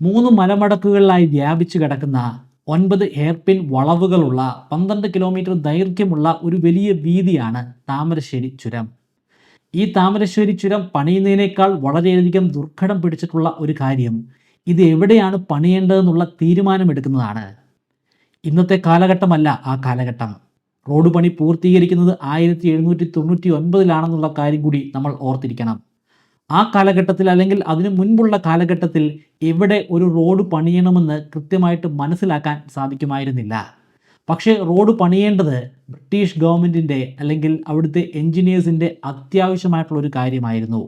മൂന്ന് മലമടക്കുകളിലായി വ്യാപിച്ചു കിടക്കുന്ന ഒൻപത് ഹെയർപിൻ വളവുകളുള്ള പന്ത്രണ്ട് കിലോമീറ്റർ ദൈർഘ്യമുള്ള ഒരു വലിയ വീതിയാണ് താമരശ്ശേരി ചുരം. ഈ താമരശ്ശേരി ചുരം പണിയുന്നതിനേക്കാൾ വളരെയധികം ദുർഘടം പിടിച്ചിട്ടുള്ള ഒരു കാര്യം. ഇത് എവിടെയാണ് പണിയേണ്ടതെന്നുള്ള തീരുമാനമെടുക്കുന്നതാണ്. ഇന്നത്തെ കാലഘട്ടമല്ല ആ കാലഘട്ടം. റോഡ് പണി പൂർത്തീകരിക്കുന്നത് ആയിരത്തി എഴുന്നൂറ്റി തൊണ്ണൂറ്റി ഒൻപതിലാണെന്നുള്ള കാര്യം കൂടി നമ്മൾ ഓർത്തിരിക്കണം. ആ കാലഘട്ടത്തിൽ അല്ലെങ്കിൽ അതിനു മുൻപുള്ള കാലഘട്ടത്തിൽ എവിടെ ഒരു റോഡ് പണിയണമെന്ന് കൃത്യമായിട്ട് മനസ്സിലാക്കാൻ സാധിക്കുമായിരുന്നില്ല. പക്ഷേ റോഡ് പണിയേണ്ടത് ബ്രിട്ടീഷ് ഗവൺമെന്റിന്റെ അല്ലെങ്കിൽ അവിടുത്തെ എൻജിനീയേഴ്സിന്റെ അത്യാവശ്യമായിട്ടുള്ള ഒരു കാര്യമായിരുന്നു.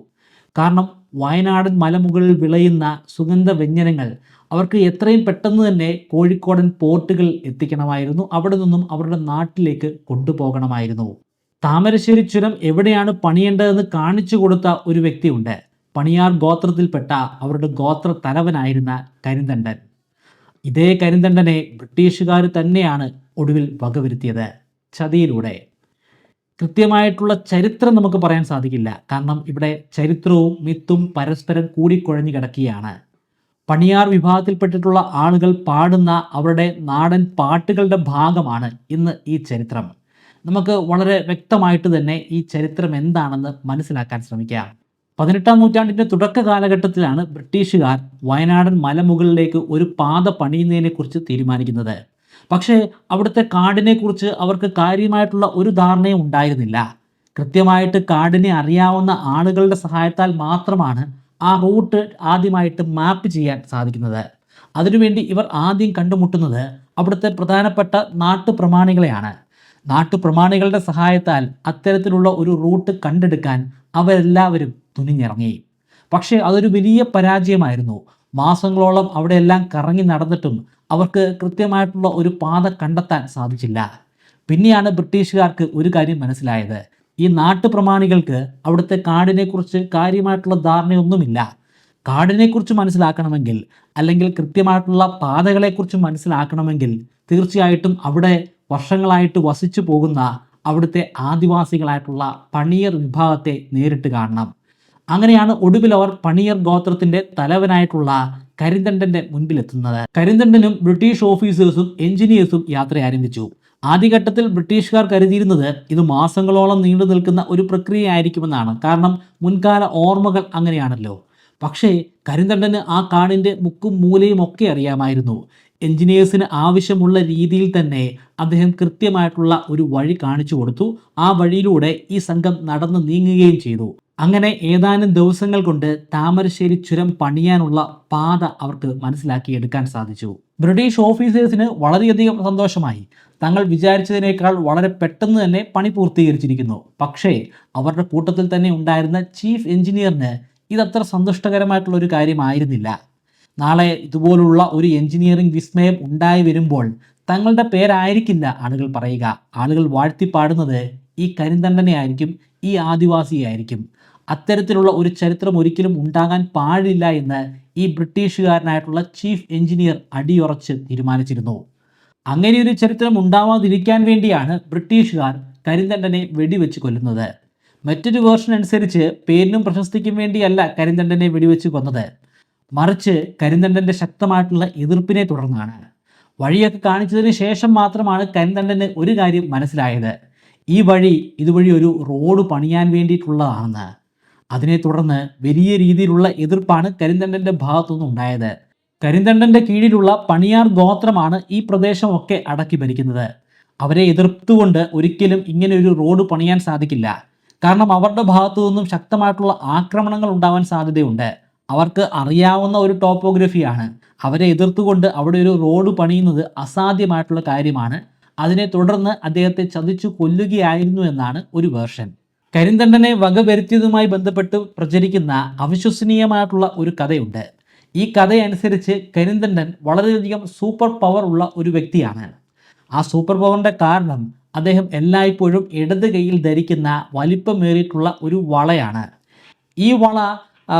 കാരണം വയനാടൻ മലമുകളിൽ വിളയുന്ന സുഗന്ധ വ്യഞ്ജനങ്ങൾ അവർക്ക് എത്രയും പെട്ടെന്ന് തന്നെ കോഴിക്കോടൻ പോർട്ടുകൾ എത്തിക്കണമായിരുന്നു. അവിടെ നിന്നും അവരുടെ നാട്ടിലേക്ക് കൊണ്ടുപോകണമായിരുന്നു. താമരശ്ശേരി ചുരം എവിടെയാണ് പണിയേണ്ടതെന്ന് കാണിച്ചു കൊടുത്ത ഒരു വ്യക്തിയുണ്ട്. പണിയാർ ഗോത്രത്തിൽപ്പെട്ട അവരുടെ ഗോത്ര തലവനായിരുന്ന കരിന്തണ്ടൻ. ഇതേ കരിന്തണ്ടനെ ബ്രിട്ടീഷുകാർ തന്നെയാണ് ഒടുവിൽ വകവരുത്തിയത്. ചതിയിലൂടെ. കൃത്യമായിട്ടുള്ള ചരിത്രം നമുക്ക് പറയാൻ സാധിക്കില്ല. കാരണം ഇവിടെ ചരിത്രവും മിത്തും പരസ്പരം കൂടിക്കുഴഞ്ഞു കിടക്കുകയാണ്. പണിയാർ വിഭാഗത്തിൽപ്പെട്ടിട്ടുള്ള ആളുകൾ പാടുന്ന അവരുടെ നാടൻ പാട്ടുകളുടെ ഭാഗമാണ് ഇന്ന് ഈ ചരിത്രം. നമുക്ക് വളരെ വ്യക്തമായിട്ട് തന്നെ ഈ ചരിത്രം എന്താണെന്ന് മനസ്സിലാക്കാൻ ശ്രമിക്കാം. പതിനെട്ടാം നൂറ്റാണ്ടിന്റെ തുടക്ക കാലഘട്ടത്തിലാണ് ബ്രിട്ടീഷുകാർ വയനാടൻ മലമുകളിലേക്ക് ഒരു പാത പണിയുന്നതിനെക്കുറിച്ച് തീരുമാനിക്കുന്നത്. പക്ഷേ അവിടുത്തെ കാടിനെക്കുറിച്ച് അവർക്ക് കാര്യമായിട്ടുള്ള ഒരു ധാരണയും ഉണ്ടായിരുന്നില്ല. കൃത്യമായിട്ട് കാടിനെ അറിയാവുന്ന ആളുകളുടെ സഹായത്താൽ മാത്രമാണ് ആ റൂട്ട് ആദ്യമായിട്ട് മാപ്പ് ചെയ്യാൻ സാധിക്കുന്നത്. അതിനുവേണ്ടി ഇവർ ആദ്യം കണ്ടുമുട്ടുന്നത് അവിടുത്തെ പ്രധാനപ്പെട്ട നാട്ടുപ്രമാണികളെയാണ് നാട്ടുപ്രമാണികളുടെ സഹായത്താൽ അത്തരത്തിലുള്ള ഒരു റൂട്ട് കണ്ടെടുക്കാൻ അവരെല്ലാവരും തുനിഞ്ഞിറങ്ങി. പക്ഷേ അതൊരു വലിയ പരാജയമായിരുന്നു. മാസങ്ങളോളം അവിടെയെല്ലാം കറങ്ങി നടന്നിട്ടും അവർക്ക് കൃത്യമായിട്ടുള്ള ഒരു പാത കണ്ടെത്താൻ സാധിച്ചില്ല. പിന്നെയാണ് ബ്രിട്ടീഷുകാർക്ക് ഒരു കാര്യം മനസ്സിലായത്. ഈ നാട്ടുപ്രമാണികൾക്ക് അവിടുത്തെ കാടിനെക്കുറിച്ച് കാര്യമായിട്ടുള്ള ധാരണയൊന്നുമില്ല. കാടിനെക്കുറിച്ച് മനസ്സിലാക്കണമെങ്കിൽ അല്ലെങ്കിൽ കൃത്യമായിട്ടുള്ള പാതകളെക്കുറിച്ച് മനസ്സിലാക്കണമെങ്കിൽ തീർച്ചയായിട്ടും അവിടെ വർഷങ്ങളായിട്ട് വസിച്ചു പോകുന്ന അവിടുത്തെ ആദിവാസികളായിട്ടുള്ള പണിയർ വിഭാഗത്തെ നേരിട്ട് കാണണം. അങ്ങനെയാണ് ഒടുവിൽ അവർ പണിയർ ഗോത്രത്തിന്റെ തലവനായിട്ടുള്ള കരിന്തണ്ടന്റെ മുൻപിലെത്തുന്നത്. കരിന്തണ്ടനും ബ്രിട്ടീഷ് ഓഫീസേഴ്സും എഞ്ചിനീയേഴ്സും യാത്ര ആരംഭിച്ചു. ആദ്യഘട്ടത്തിൽ ബ്രിട്ടീഷുകാർ കരുതിയിരുന്നത് ഇത് മാസങ്ങളോളം നീണ്ടു നിൽക്കുന്ന ഒരു പ്രക്രിയയായിരിക്കുമെന്നാണ്. കാരണം മുൻകാല ഓർമ്മകൾ അങ്ങനെയാണല്ലോ. പക്ഷേ കരിന്തണ്ടന് ആ കാണിന്റെ മുക്കും മൂലയും ഒക്കെ അറിയാമായിരുന്നു. എഞ്ചിനീയേഴ്സിന് ആവശ്യമുള്ള രീതിയിൽ തന്നെ അദ്ദേഹം കൃത്യമായിട്ടുള്ള ഒരു വഴി കാണിച്ചു കൊടുത്തു. ആ വഴിയിലൂടെ ഈ സംഘം നടന്നു നീങ്ങുകയും ചെയ്തു. അങ്ങനെ ഏതാനും ദിവസങ്ങൾ കൊണ്ട് താമരശ്ശേരി ചുരം പണിയാനുള്ള പാത അവർക്ക് മനസ്സിലാക്കിയെടുക്കാൻ സാധിച്ചു. ബ്രിട്ടീഷ് ഓഫീസേഴ്സിന് വളരെയധികം സന്തോഷമായി. തങ്ങൾ വിചാരിച്ചതിനേക്കാൾ വളരെ പെട്ടെന്ന് തന്നെ പണി പൂർത്തീകരിച്ചിരിക്കുന്നു. പക്ഷേ അവരുടെ കൂട്ടത്തിൽ തന്നെ ഉണ്ടായിരുന്ന ചീഫ് എഞ്ചിനീയറിന് ഇതത്ര സന്തുഷ്ടകരമായിട്ടുള്ള ഒരു കാര്യമായിരുന്നില്ല. നാളെ ഇതുപോലുള്ള ഒരു എഞ്ചിനീയറിംഗ് വിസ്മയം ഉണ്ടായി വരുമ്പോൾ തങ്ങളുടെ പേരായിരിക്കില്ല ആളുകൾ പറയുക. ആളുകൾ വാഴ്ത്തി പാടുന്നത് ഈ കരിന്തണ്ടനെ ആയിരിക്കും ഈ ആദിവാസിയായിരിക്കും. അത്തരത്തിലുള്ള ഒരു ചരിത്രം ഒരിക്കലും ഉണ്ടാകാൻ പാടില്ല എന്ന് ഈ ബ്രിട്ടീഷുകാരനായിട്ടുള്ള ചീഫ് എഞ്ചിനീയർ അടിയുറച്ച് തീരുമാനിച്ചിരുന്നു. അങ്ങനെ ഒരു ചരിത്രം ഉണ്ടാവാതിരിക്കാൻ വേണ്ടിയാണ് ബ്രിട്ടീഷുകാർ കരിന്തണ്ടനെ വെടിവെച്ച് കൊല്ലുന്നത്. മറ്റൊരു വേർഷൻ അനുസരിച്ച് പേരിനും പ്രശസ്തിക്കും വേണ്ടിയല്ല കരിന്തണ്ടനെ വെടിവെച്ച് കൊന്നത്. മറിച്ച് കരിന്തണ്ടന്റെ ശക്തമായിട്ടുള്ള എതിർപ്പിനെ തുടർന്നാണ്. വഴിയൊക്കെ കാണിച്ചതിന് ശേഷം മാത്രമാണ് കരിന്തണ്ടന് ഒരു കാര്യം മനസ്സിലായത്. ഈ വഴി ഇതുവഴി ഒരു റോഡ് പണിയാൻ വേണ്ടിയിട്ടുള്ളതാണെന്ന്. അതിനെ തുടർന്ന് വലിയ രീതിയിലുള്ള എതിർപ്പാണ് കരിന്തണ്ടന്റെ ഭാഗത്തുനിന്ന് ഉണ്ടായത്. കരിന്തണ്ടന്റെ കീഴിലുള്ള പണിയാർ ഗോത്രമാണ് ഈ പ്രദേശമൊക്കെ അടക്കി ഭരിക്കുന്നത്. അവരെ എതിർത്തുകൊണ്ട് ഒരിക്കലും ഇങ്ങനെ ഒരു റോഡ് പണിയാൻ സാധിക്കില്ല. കാരണം അവരുടെ ഭാഗത്തു നിന്നും ശക്തമായിട്ടുള്ള ആക്രമണങ്ങൾ ഉണ്ടാവാൻ സാധ്യതയുണ്ട്. അവർക്ക് അറിയാവുന്ന ഒരു ടോപ്പോഗ്രഫിയാണ്. അവരെ എതിർത്തുകൊണ്ട് അവിടെ ഒരു റോഡ് പണിയുന്നത് അസാധ്യമായിട്ടുള്ള കാര്യമാണ്. അതിനെ തുടർന്ന് അദ്ദേഹത്തെ ചതിച്ചു കൊല്ലുകയായിരുന്നു എന്നാണ് ഒരു വേർഷൻ. കരിന്തണ്ടനെ വകവരുത്തിയതുമായി ബന്ധപ്പെട്ട് പ്രചരിക്കുന്ന അവിശ്വസനീയമായിട്ടുള്ള ഒരു കഥയുണ്ട്. ഈ കഥയനുസരിച്ച് കരിന്തണ്ടൻ വളരെയധികം സൂപ്പർ പവർ ഉള്ള ഒരു വ്യക്തിയാണ്. ആ സൂപ്പർ പവറിന്റെ കാരണം അദ്ദേഹം എല്ലായ്പ്പോഴും ഇടത് കൈയിൽ ധരിക്കുന്ന വലിപ്പമേറിയിട്ടുള്ള ഒരു വളയാണ്. ഈ വള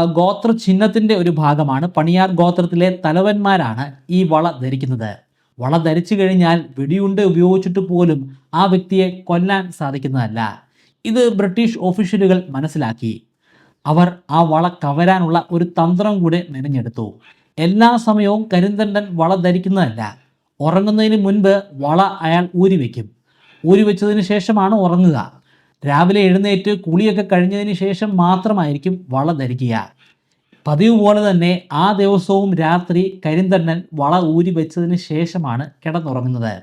ഗോത്ര ചിഹ്നത്തിന്റെ ഒരു ഭാഗമാണ്. പണിയാർ ഗോത്രത്തിലെ തലവന്മാരാണ് ഈ വള ധരിക്കുന്നത്. വള ധരിച്ചു കഴിഞ്ഞാൽ വെടിയുണ്ട ഉപയോഗിച്ചിട്ട് പോലും ആ വ്യക്തിയെ കൊല്ലാൻ സാധിക്കുന്നതല്ല. ഇത് ബ്രിട്ടീഷ് ഓഫീഷ്യലുകൾ മനസ്സിലാക്കി. അവർ ആ വള കവരാനുള്ള ഒരു തന്ത്രം കൂടെ മെനഞ്ഞെടുത്തു. എല്ലാ സമയവും കരിന്തണ്ടൻ വള ധരിക്കുന്നതല്ല. ഉറങ്ങുന്നതിന് മുൻപ് വള അയാൾ ഊരി വയ്ക്കും ഊരി വെച്ചതിന് ശേഷമാണ് ഉറങ്ങുക. രാവിലെ എഴുന്നേറ്റ് കുളിയൊക്കെ കഴിഞ്ഞതിന് ശേഷം മാത്രമായിരിക്കും വള ധരിക്കുക. പതിവ് പോലെ തന്നെ ആ ദിവസവും രാത്രി കരിന്തണ്ണൻ വള ഊരി വെച്ചതിന് ശേഷമാണ് കിടന്നുറങ്ങുന്നത്.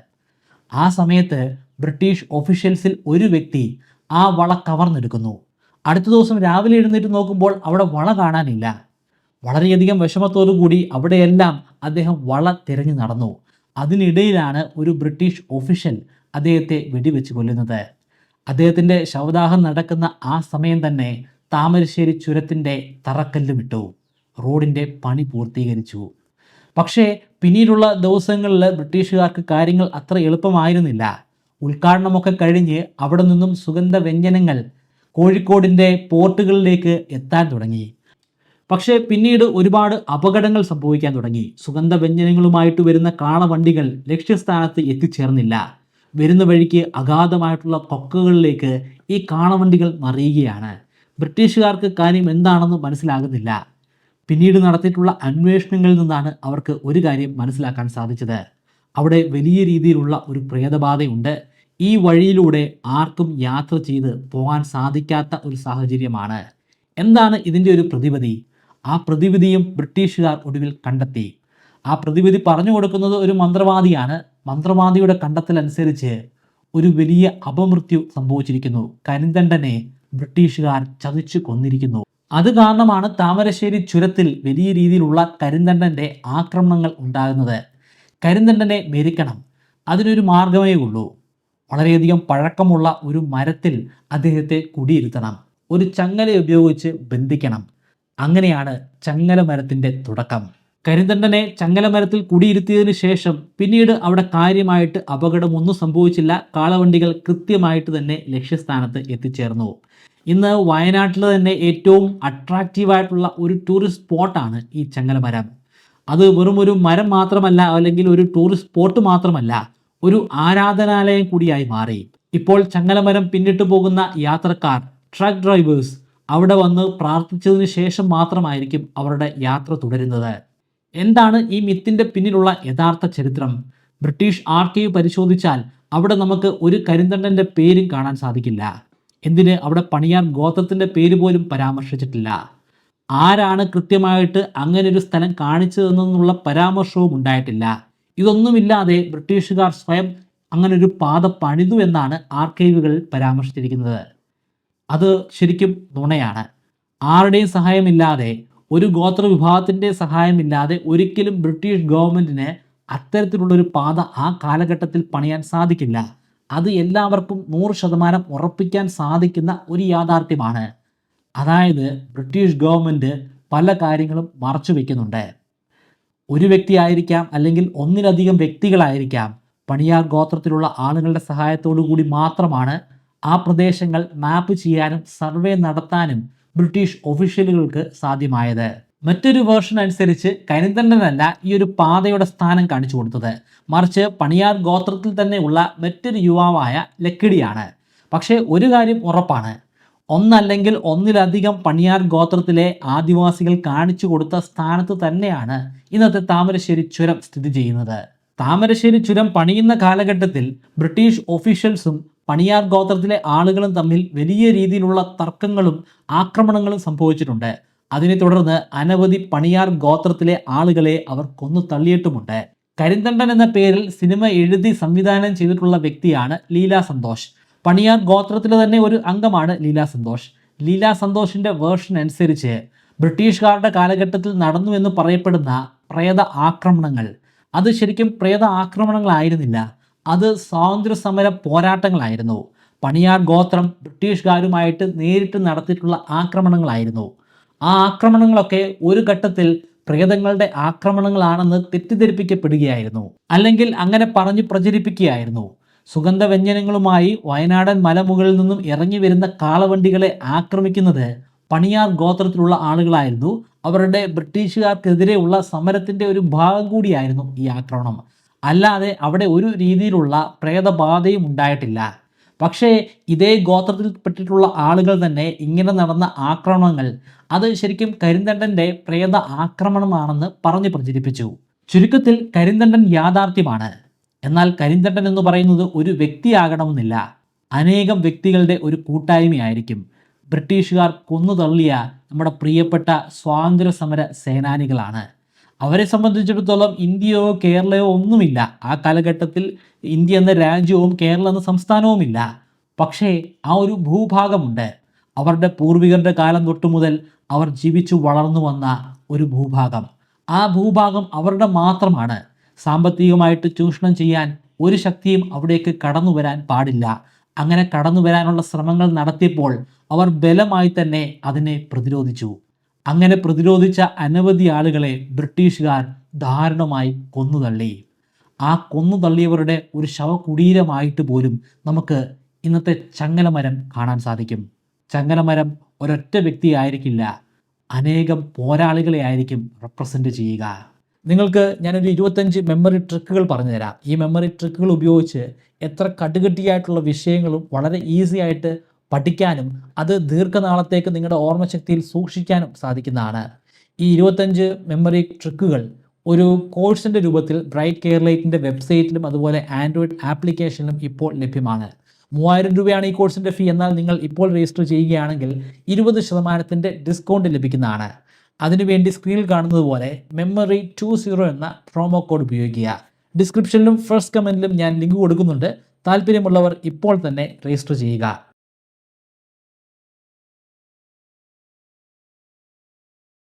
ആ സമയത്ത് ബ്രിട്ടീഷ് ഒഫീഷ്യൽസിൽ ഒരു വ്യക്തി ആ വള കവർന്നെടുക്കുന്നു. അടുത്ത ദിവസം രാവിലെ എഴുന്നേറ്റ് നോക്കുമ്പോൾ അവിടെ വള കാണാനില്ല. വളരെയധികം കൂടി അവിടെയെല്ലാം അദ്ദേഹം വള തിരഞ്ഞു നടന്നു. അതിനിടയിലാണ് ഒരു ബ്രിട്ടീഷ് ഒഫീഷ്യൽ അദ്ദേഹത്തെ വെടിവെച്ച് കൊല്ലുന്നത്. അദ്ദേഹത്തിന്റെ ശവദാഹം നടക്കുന്ന ആ സമയം തന്നെ താമരശ്ശേരി ചുരത്തിന്റെ തറക്കല്ല് വിട്ടു. റോഡിന്റെ പണി പൂർത്തീകരിച്ചു. പക്ഷേ പിന്നീടുള്ള ദിവസങ്ങളിൽ ബ്രിട്ടീഷുകാർക്ക് കാര്യങ്ങൾ അത്ര എളുപ്പമായിരുന്നില്ല. ഉദ്ഘാടനമൊക്കെ കഴിഞ്ഞ് അവിടെ നിന്നും സുഗന്ധ വ്യഞ്ജനങ്ങൾ കോഴിക്കോടിന്റെ പോർട്ടുകളിലേക്ക് എത്താൻ തുടങ്ങി. പക്ഷേ പിന്നീട് ഒരുപാട് അപകടങ്ങൾ സംഭവിക്കാൻ തുടങ്ങി. സുഗന്ധ വ്യഞ്ജനങ്ങളുമായിട്ട് വരുന്ന കാളവണ്ടികൾ ലക്ഷ്യസ്ഥാനത്ത് എത്തിച്ചേർന്നില്ല. വരുന്ന വഴിക്ക് അഗാധമായിട്ടുള്ള കൊക്കകളിലേക്ക് ഈ കാണവണ്ടികൾ മറിയുകയാണ്. ബ്രിട്ടീഷുകാർക്ക് കാര്യം എന്താണെന്ന് മനസ്സിലാകുന്നില്ല. പിന്നീട് നടത്തിയിട്ടുള്ള അന്വേഷണങ്ങളിൽ നിന്നാണ് അവർക്ക് ഒരു കാര്യം മനസ്സിലാക്കാൻ സാധിച്ചത്. അവിടെ വലിയ രീതിയിലുള്ള ഒരു പ്രേതബാധയുണ്ട്. ഈ വഴിയിലൂടെ ആർക്കും യാത്ര ചെയ്ത് പോകാൻ സാധിക്കാത്ത ഒരു സാഹചര്യമാണ്. എന്താണ് ഇതിന്റെ ഒരു പ്രതിവിധി? ആ പ്രതിവിധിയും ബ്രിട്ടീഷുകാർ ഒടുവിൽ കണ്ടെത്തി. ആ പ്രതിവിധി പറഞ്ഞു കൊടുക്കുന്നത് ഒരു മന്ത്രവാദിയാണ്. മന്ത്രവാദിയുടെ കണ്ടെത്തലനുസരിച്ച് ഒരു വലിയ അപമൃത്യു സംഭവിച്ചിരിക്കുന്നു. കരിന്തണ്ടനെ ബ്രിട്ടീഷുകാർ ചതിച്ചു കൊന്നിരിക്കുന്നു. അത് കാരണമാണ് താമരശ്ശേരി ചുരത്തിൽ വലിയ രീതിയിലുള്ള കരിന്തണ്ടന്റെ ആക്രമണങ്ങൾ ഉണ്ടാകുന്നത്. കരിന്തണ്ടനെ മെരിക്കണം. അതിനൊരു മാർഗമേ ഉള്ളൂ. വളരെയധികം പഴക്കമുള്ള ഒരു മരത്തിൽ അദ്ദേഹത്തെ കുടിയിരുത്തണം. ഒരു ചങ്ങല ഉപയോഗിച്ച് ബന്ധിക്കണം. അങ്ങനെയാണ് ചങ്ങല മരത്തിന്റെ തുടക്കം. കരിന്തണ്ടനെ ചങ്ങലമരത്തിൽ കുടിയിരുത്തിയതിനു ശേഷം പിന്നീട് അവിടെ കാര്യമായിട്ട് അപകടമൊന്നും സംഭവിച്ചില്ല. കാളവണ്ടികൾ കൃത്യമായിട്ട് തന്നെ ലക്ഷ്യസ്ഥാനത്ത് എത്തിച്ചേർന്നു. ഇന്ന് വയനാട്ടിൽ തന്നെ ഏറ്റവും അട്രാക്റ്റീവായിട്ടുള്ള ഒരു ടൂറിസ്റ്റ് സ്പോട്ടാണ് ഈ ചങ്ങലമരം. അത് വെറും ഒരു മരം മാത്രമല്ല അല്ലെങ്കിൽ ഒരു ടൂറിസ്റ്റ് സ്പോട്ട് മാത്രമല്ല ഒരു ആരാധനാലയം കൂടിയായി മാറി. ഇപ്പോൾ ചങ്ങലമരം പിന്നിട്ട് പോകുന്ന യാത്രക്കാർ ട്രക്ക് ഡ്രൈവേഴ്സ് അവിടെ വന്ന് പ്രാർത്ഥിച്ചതിന് ശേഷം മാത്രമായിരിക്കും അവരുടെ യാത്ര തുടരുന്നത്. എന്താണ് ഈ മിത്തിന്റെ പിന്നിലുള്ള യഥാർത്ഥ ചരിത്രം? ബ്രിട്ടീഷ് ആർക്കൈവ് പരിശോധിച്ചാൽ അവിടെ നമുക്ക് ഒരു കരിന്തണ്ടന്റെ പേരും കാണാൻ സാധിക്കില്ല. എന്തിന്? അവിടെ പണിയാർ ഗോത്രത്തിന്റെ പേര് പോലും പരാമർശിച്ചിട്ടില്ല. ആരാണ് കൃത്യമായിട്ട് അങ്ങനെ ഒരു സ്ഥലം കാണിച്ചതെന്നുള്ള പരാമർശവും ഉണ്ടായിട്ടില്ല. ഇതൊന്നുമില്ലാതെ ബ്രിട്ടീഷുകാർ സ്വയം അങ്ങനെ ഒരു പാത പണിതു എന്നാണ് ആർക്കൈവുകളിൽ പരാമർശിച്ചിരിക്കുന്നത്. അത് ശരിക്കും നുണയാണ്. ആരുടെയും സഹായമില്ലാതെ ഒരു ഗോത്ര വിഭാഗത്തിന്റെ സഹായമില്ലാതെ ഒരിക്കലും ബ്രിട്ടീഷ് ഗവൺമെന്റിന് അത്തരത്തിലുള്ളൊരു പാത ആ കാലഘട്ടത്തിൽ പണിയാൻ സാധിക്കില്ല. അത് എല്ലാവർക്കും നൂറ് ശതമാനം ഉറപ്പിക്കാൻ സാധിക്കുന്ന ഒരു യാഥാർത്ഥ്യമാണ്. അതായത് ബ്രിട്ടീഷ് ഗവൺമെന്റ് പല കാര്യങ്ങളും മറച്ചു വയ്ക്കുന്നുണ്ട് ഒരു വ്യക്തി ആയിരിക്കാം അല്ലെങ്കിൽ ഒന്നിലധികം വ്യക്തികളായിരിക്കാം പണിയാർ ഗോത്രത്തിലുള്ള ആളുകളുടെ സഹായത്തോടു കൂടി മാത്രമാണ് ആ പ്രദേശങ്ങൾ മാപ്പ് ചെയ്യാനും സർവേ നടത്താനും ബ്രിട്ടീഷ് ഒഫീഷ്യലുകൾക്ക് സാധ്യമായത്. മറ്റൊരു വേർഷൻ അനുസരിച്ച് കരിന്തണ്ടനല്ല ഈ ഒരു പാതയുടെ സ്ഥാനം കാണിച്ചു കൊടുത്തത്. മറിച്ച് പണിയാർ ഗോത്രത്തിൽ തന്നെയുള്ള മറ്റൊരു യുവാവായ ലക്കിടിയാണ്. പക്ഷേ ഒരു കാര്യം ഉറപ്പാണ്. ഒന്നല്ലെങ്കിൽ ഒന്നിലധികം പണിയാർ ഗോത്രത്തിലെ ആദിവാസികൾ കാണിച്ചു കൊടുത്ത സ്ഥാനത്ത് തന്നെയാണ് ഇന്നത്തെ താമരശ്ശേരി ചുരം സ്ഥിതി ചെയ്യുന്നത്. താമരശ്ശേരി ചുരം പണിയുന്ന കാലഘട്ടത്തിൽ ബ്രിട്ടീഷ് ഒഫീഷ്യൽസും പണിയാർ ഗോത്രത്തിലെ ആളുകളും തമ്മിൽ വലിയ രീതിയിലുള്ള തർക്കങ്ങളും ആക്രമണങ്ങളും സംഭവിച്ചിട്ടുണ്ട്. അതിനെ തുടർന്ന് അനവധി പണിയാർ ഗോത്രത്തിലെ ആളുകളെ അവർ കൊന്നു തള്ളിയിട്ടുമുണ്ട്. കരിന്തണ്ടൻ എന്ന പേരിൽ സിനിമ എഴുതി സംവിധാനം ചെയ്തിട്ടുള്ള വ്യക്തിയാണ് ലീല സന്തോഷ്. പണിയാർ ഗോത്രത്തിലെ തന്നെ ഒരു അംഗമാണ് ലീല സന്തോഷ്. ലീല സന്തോഷിന്റെ വേർഷൻ അനുസരിച്ച് ബ്രിട്ടീഷുകാരുടെ കാലഘട്ടത്തിൽ നടന്നു എന്ന് പറയപ്പെടുന്ന പ്രേത ആക്രമണങ്ങൾ. അത് ശരിക്കും പ്രേത ആക്രമണങ്ങളായിരുന്നില്ല. അത് സ്വാതന്ത്ര്യ സമര പോരാട്ടങ്ങളായിരുന്നു. പണിയാർ ഗോത്രം ബ്രിട്ടീഷുകാരുമായിട്ട് നേരിട്ട് നടത്തിയിട്ടുള്ള ആക്രമണങ്ങളായിരുന്നു. ആ ആക്രമണങ്ങളൊക്കെ ഒരു ഘട്ടത്തിൽ പ്രേതങ്ങളുടെ ആക്രമണങ്ങളാണെന്ന് തെറ്റിദ്ധരിപ്പിക്കപ്പെടുകയായിരുന്നു. അല്ലെങ്കിൽ അങ്ങനെ പറഞ്ഞു പ്രചരിപ്പിക്കുകയായിരുന്നു. സുഗന്ധ വ്യഞ്ജനങ്ങളുമായി വയനാടൻ മലമുകളിൽ നിന്നും ഇറങ്ങി വരുന്ന കാളവണ്ടികളെ ആക്രമിക്കുന്നത് പണിയാർ ഗോത്രത്തിലുള്ള ആളുകളായിരുന്നു. അവരുടെ ബ്രിട്ടീഷുകാർക്കെതിരെയുള്ള സമരത്തിന്റെ ഒരു ഭാഗം കൂടിയായിരുന്നു ഈ ആക്രമണം. അല്ലാതെ അവിടെ ഒരു രീതിയിലുള്ള പ്രേതബാധയും ഉണ്ടായിട്ടില്ല. പക്ഷേ ഇതേ ഗോത്രത്തിൽപ്പെട്ടിട്ടുള്ള ആളുകൾ തന്നെ ഇങ്ങനെ നടന്ന ആക്രമണങ്ങൾ അത് ശരിക്കും കരിന്തണ്ടന്റെ പ്രേത ആക്രമണമാണെന്ന് പറഞ്ഞു പ്രചരിപ്പിച്ചു. ചുരുക്കത്തിൽ കരിന്തണ്ടൻ യാഥാർത്ഥ്യമാണ്. എന്നാൽ കരിന്തണ്ടൻ എന്ന് പറയുന്നത് ഒരു വ്യക്തിയാകണമെന്നില്ല. അനേകം വ്യക്തികളുടെ ഒരു കൂട്ടായ്മയായിരിക്കും. ബ്രിട്ടീഷുകാർ കൊന്നു തള്ളിയ നമ്മുടെ പ്രിയപ്പെട്ട സ്വാതന്ത്ര്യ സമര സേനാനികളാണ്. അവരെ സംബന്ധിച്ചിടത്തോളം ഇന്ത്യയോ കേരളയോ ഒന്നുമില്ല. ആ കാലഘട്ടത്തിൽ ഇന്ത്യ എന്ന രാജ്യവും കേരളം എന്ന സംസ്ഥാനവുമില്ല. പക്ഷേ ആ ഒരു ഭൂഭാഗമുണ്ട്. അവരുടെ പൂർവികരുടെ കാലം തൊട്ടു മുതൽ അവർ ജീവിച്ചു വളർന്നു വന്ന ഒരു ഭൂഭാഗം. ആ ഭൂഭാഗം അവരുടെ മാത്രമാണ്. സാമ്പത്തികമായിട്ട് ചൂഷണം ചെയ്യാൻ ഒരു ശക്തിയും അവിടേക്ക് കടന്നു വരാൻ പാടില്ല. അങ്ങനെ കടന്നു വരാനുള്ള ശ്രമങ്ങൾ നടത്തിയപ്പോൾ അവർ ബലമായി തന്നെ അതിനെ പ്രതിരോധിച്ചു. അങ്ങനെ പ്രതിരോധിച്ച അനവധി ആളുകളെ ബ്രിട്ടീഷുകാർ ദാരുണമായി കൊന്നുതള്ളി. ആ കൊന്നു തള്ളിയവരുടെ ഒരു ശവകുടീരമായിട്ട് പോലും നമുക്ക് ഇന്നത്തെ ചങ്ങലമരം കാണാൻ സാധിക്കും. ചങ്ങലമരം ഒരൊറ്റ വ്യക്തിയായിരിക്കില്ല അനേകം പോരാളികളെ ആയിരിക്കും റെപ്രസെന്റ് ചെയ്യുക. നിങ്ങൾക്ക് ഞാനൊരു ഇരുപത്തഞ്ച് മെമ്മറി ട്രിക്കുകൾ പറഞ്ഞു തരാം ഈ മെമ്മറി ട്രിക്കുകൾ ഉപയോഗിച്ച് എത്ര കടുകട്ടിയായിട്ടുള്ള വിഷയങ്ങളും വളരെ ഈസി ആയിട്ട് പഠിക്കാനും അത് ദീർഘനാളത്തേക്ക് നിങ്ങളുടെ ഓർമ്മശക്തിയിൽ സൂക്ഷിക്കാനും സാധിക്കുന്നതാണ്. ഈ ഇരുപത്തഞ്ച് മെമ്മറി ട്രിക്കുകൾ ഒരു കോഴ്സിന്റെ രൂപത്തിൽ ബ്രൈറ്റ് കെയർലൈറ്റിന്റെ വെബ്സൈറ്റിലും അതുപോലെ ആൻഡ്രോയിഡ് ആപ്ലിക്കേഷനിലും ഇപ്പോൾ ലഭ്യമാണ്. മൂവായിരം രൂപയാണ് ഈ കോഴ്സിന്റെ ഫീ എന്നാൽ നിങ്ങൾ ഇപ്പോൾ രജിസ്റ്റർ ചെയ്യുകയാണെങ്കിൽ ഇരുപത് ശതമാനത്തിന്റെ ഡിസ്കൗണ്ട് ലഭിക്കുന്നതാണ്. അതിനുവേണ്ടി സ്ക്രീനിൽ കാണുന്നത് പോലെ മെമ്മറി ടു സീറോ എന്ന പ്രോമോ കോഡ് ഉപയോഗിക്കുക. ഡിസ്ക്രിപ്ഷനിലും ഫസ്റ്റ് കമന്റിലും ഞാൻ ലിങ്ക് കൊടുക്കുന്നുണ്ട്. താല്പര്യമുള്ളവർ ഇപ്പോൾ തന്നെ രജിസ്റ്റർ ചെയ്യുക.